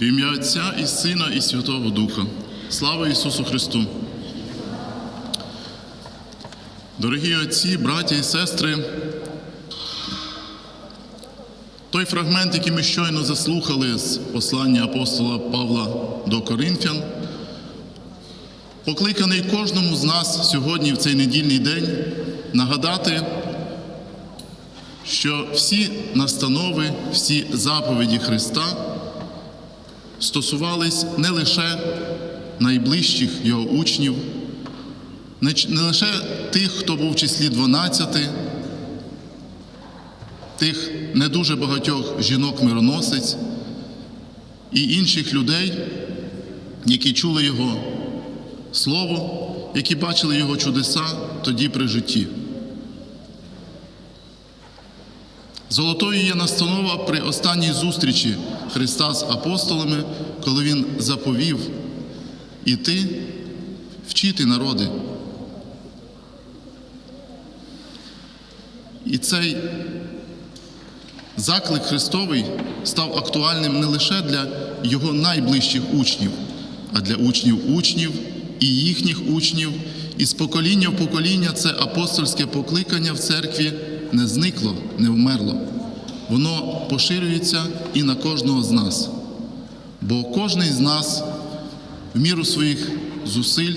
В ім'я Отця і Сина, і Святого Духа. Слава Ісусу Христу! Дорогі отці, браті і сестри, той фрагмент, який ми щойно заслухали з послання апостола Павла до Коринфян, покликаний кожному з нас сьогодні в цей недільний день нагадати, що всі настанови, всі заповіді Христа стосувались не лише найближчих його учнів, не лише тих, хто був в числі 12, тих не дуже багатьох жінок-мироносець і інших людей, які чули його слово, які бачили його чудеса тоді при житті. Золотою є настанова при останній зустрічі Христа з апостолами, коли Він заповів іти вчити народи. І цей заклик Христовий став актуальним не лише для його найближчих учнів, а для учнів учнів і їхніх учнів. І з покоління в покоління це апостольське покликання в церкві не зникло, не вмерло. Воно поширюється і на кожного з нас. Бо кожен з нас в міру своїх зусиль,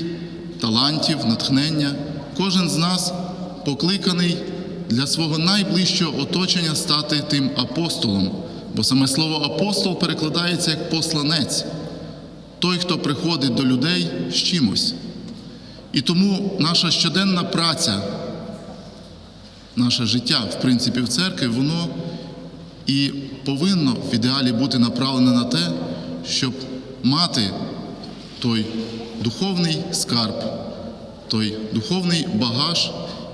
талантів, натхнення, кожен з нас покликаний для свого найближчого оточення стати тим апостолом. Бо саме слово апостол перекладається як посланець, той, хто приходить до людей з чимось. І тому наша щоденна праця, наше життя, в принципі, в церкві, воно і повинно в ідеалі бути направлене на те, щоб мати той духовний скарб, той духовний багаж,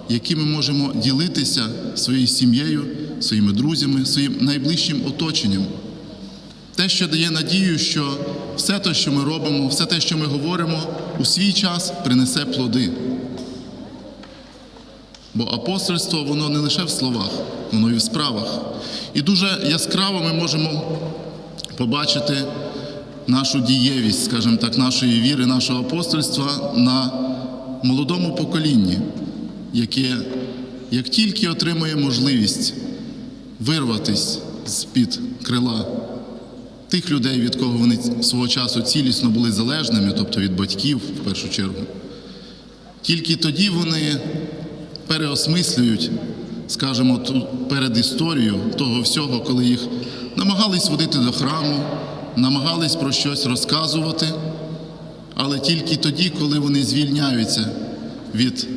яким ми можемо ділитися своєю сім'єю, своїми друзями, своїм найближчим оточенням. Те, що дає надію, що все те, що ми робимо, все те, що ми говоримо, у свій час принесе плоди. Бо апостольство, воно не лише в словах, воно і в справах. І дуже яскраво ми можемо побачити нашу дієвість, скажімо так, нашої віри, нашого апостольства на молодому поколінні, яке як тільки отримує можливість вирватися з-під крила тих людей, від кого вони свого часу цілісно були залежними, тобто від батьків в першу чергу, тільки тоді вони переосмислюють, скажімо, ту передісторію того всього, коли їх намагались водити до храму, намагались про щось розказувати, але тільки тоді, коли вони звільняються від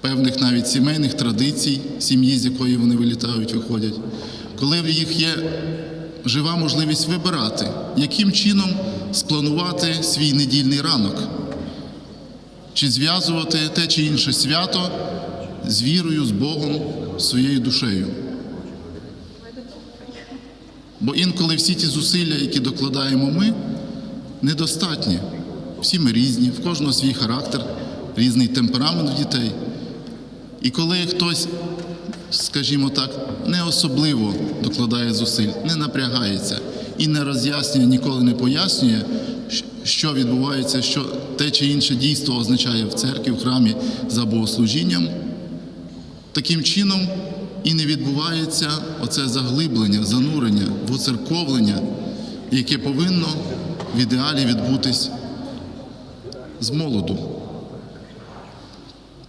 певних навіть сімейних традицій, сім'ї, з якої вони вилітають, виходять, коли в їх є жива можливість вибирати, яким чином спланувати свій недільний ранок, чи зв'язувати те чи інше свято з вірою, з Богом, своєю душею. Бо інколи всі ті зусилля, які докладаємо ми, недостатні. Всі ми різні, в кожного свій характер, різний темперамент в дітей. І коли хтось, скажімо так, не особливо докладає зусиль, не напрягається і не роз'яснює, ніколи не пояснює, що відбувається, що те чи інше дійство означає в церкві, в храмі за богослужінням, таким чином і не відбувається оце заглиблення, занурення, воцерковлення, яке повинно в ідеалі відбутись з молоду.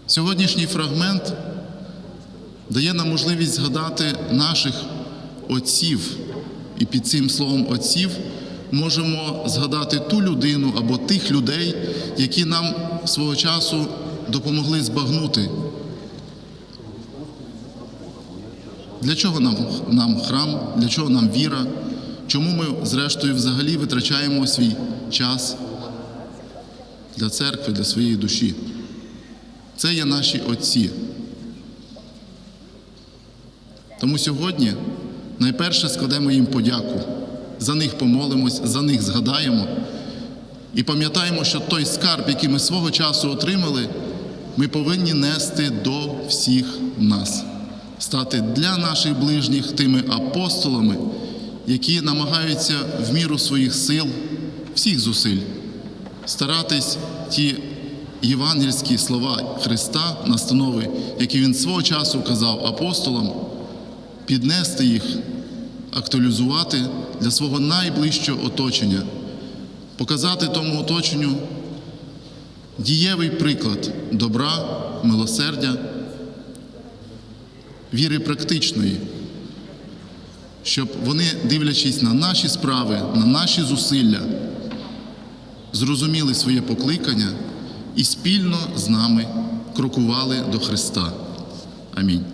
Сьогоднішній фрагмент дає нам можливість згадати наших отців. І під цим словом отців можемо згадати ту людину або тих людей, які нам свого часу допомогли збагнути. Для чого нам, нам храм, для чого нам віра? Чому ми, зрештою, взагалі витрачаємо свій час для церкви, для своєї душі? Це є наші отці. Тому сьогодні найперше складемо їм подяку. За них помолимось, за них згадаємо і пам'ятаємо, що той скарб, який ми свого часу отримали, ми повинні нести до всіх нас, стати для наших ближніх тими апостолами, які намагаються в міру своїх сил, всіх зусиль, старатись ті євангельські слова Христа, настанови, які Він свого часу казав апостолам, піднести їх, актуалізувати для свого найближчого оточення, показати тому оточенню дієвий приклад добра, милосердя, віри практичної, щоб вони, дивлячись на наші справи, на наші зусилля, зрозуміли своє покликання і спільно з нами крокували до Христа. Амінь.